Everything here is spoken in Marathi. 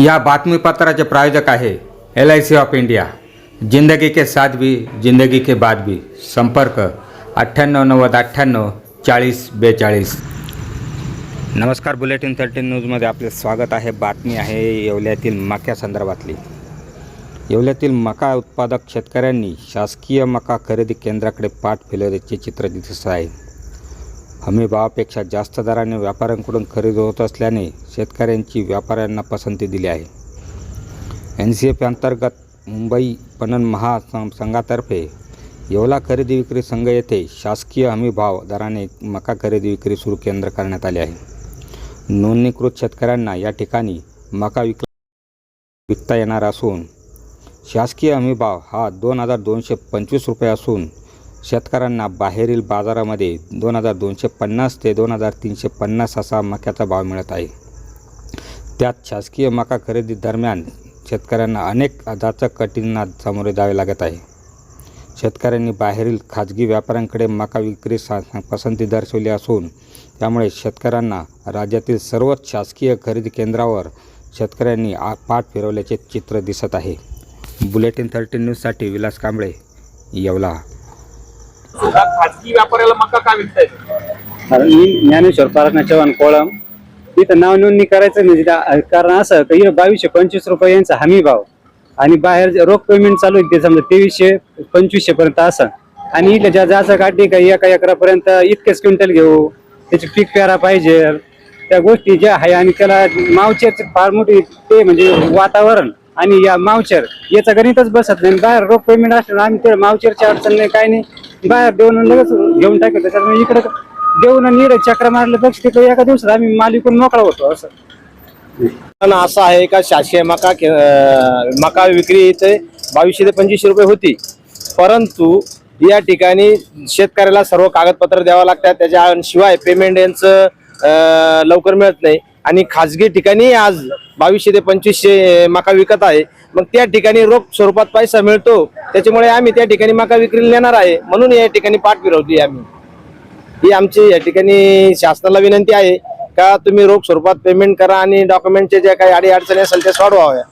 या बातमीपत्राचे प्रायोजक आहे L I C of India. जिंदगी के साथ भी जिंदगी के बाद भी. संपर्क अठ्ठ्याण्णव नव्वद अठ्ठ्याण्णव चाळीस बेचाळीस. नमस्कार बुलेटिन थर्टीन न्यूजमध्ये आपले स्वागत आहे. बातमी आहे येवल्यातील मक्या संदर्भातली. येवल्यातील मका उत्पादक शेतकऱ्यांनी शासकीय मका खरेदी केंद्राकडे पाठ फिरवल्याचे चित्र दिसत आहे. हमी भावापेक्षा जास्त दराने व्यापाऱ्यांकडून खरेदी होत असल्याने शेतकऱ्यांची व्यापाऱ्यांना पसंती दिली आहे. एन सी एफ अंतर्गत मुंबई पणन महासंघातर्फे येवला खरेदी विक्री संघ येथे शासकीय हमी भाव दराने मका खरेदी विक्री सुरू केंद्र करण्यात आले आहे. नोंदणीकृत शेतकऱ्यांना या ठिकाणी मका विक विकता येणार असून शासकीय हमी भाव हा दोन हजार दोनशे पंचवीस रुपये असून शेतकऱ्यांना बाहेरील बाजारामध्ये दोन हजार दोनशे पन्नास ते दोन हजार तीनशे पन्नास असा मक्याचा भाव मिळत आहे. त्यात शासकीय मका खरेदी दरम्यान शेतकऱ्यांना अनेक जाचक कठीणात सामोरे जावे लागत आहे. शेतकऱ्यांनी बाहेरील खाजगी व्यापाऱ्यांकडे मका विक्री सा पसंती दर्शवली असून त्यामुळे शेतकऱ्यांना राज्यातील सर्वच शासकीय खरेदी केंद्रावर शेतकऱ्यांनी आ पाठ फिरवल्याचे चित्र दिसत आहे. बुलेटिन थर्टीन न्यूजसाठी विलास कांबळे येवला. खाजगी व्यापाऱ्याला मका का विकतायत कारण मी ज्ञानेश्वर पारखना चव्हाण कोळम. इथं नाव नोंदणी करायचं म्हणजे कारण असं तर बावीसशे पंचवीस रुपये यांचा हमी भाव. आणि बाहेर रोख पेमेंट चालू आहे ते समजा तेवीसशे पंचवीसशे पर्यंत असं. आणि इथं ज्या जायचं काढली का एका एकरापर्यंत इतकेच क्विंटल घेऊ त्याची पीक पेरा पाहिजे. त्या गोष्टी ज्या आहे आणि त्याला मावचे फार मोठी ते म्हणजे वातावरण. आणि या मावचर याचं गणितच बसत नाही. बाहेर रोख पेमेंट असलं आम्ही ते मावचरची अडचण नाही काय नाही. बाहेर देऊन लगेच घेऊन टाकतो त्याच्यामुळे इकडं देऊन आणि इकडे चक्र मारल्यापेक्षा तिकडे एका दिवसात आम्ही मालिकून मोकळा होतो असं. पण असं आहे का शासकीय मका मका विक्री इथे बावीसशे ते पंचवीसशे रुपये होती. परंतु या ठिकाणी शेतकऱ्याला सर्व कागदपत्र द्यावं लागतात. त्याच्याशिवाय पेमेंट यांचं लवकर मिळत नाही. आणि खाजगी ठिकाणी आज बावीसशे ते पंचवीसशे मका विकत आहे. मग त्या ठिकाणी रोख स्वरूपात पैसा मिळतो. त्याच्यामुळे आम्ही त्या ठिकाणी मका विक्रीला नेणार आहे. म्हणून या ठिकाणी पाठ फिरवली आम्ही. ही आमची या ठिकाणी शासनाला विनंती आहे का तुम्ही रोख स्वरूपात पेमेंट करा आणि डॉक्युमेंटचे ज्या काही अडी अडचणी असेल ते सोडवाव्या.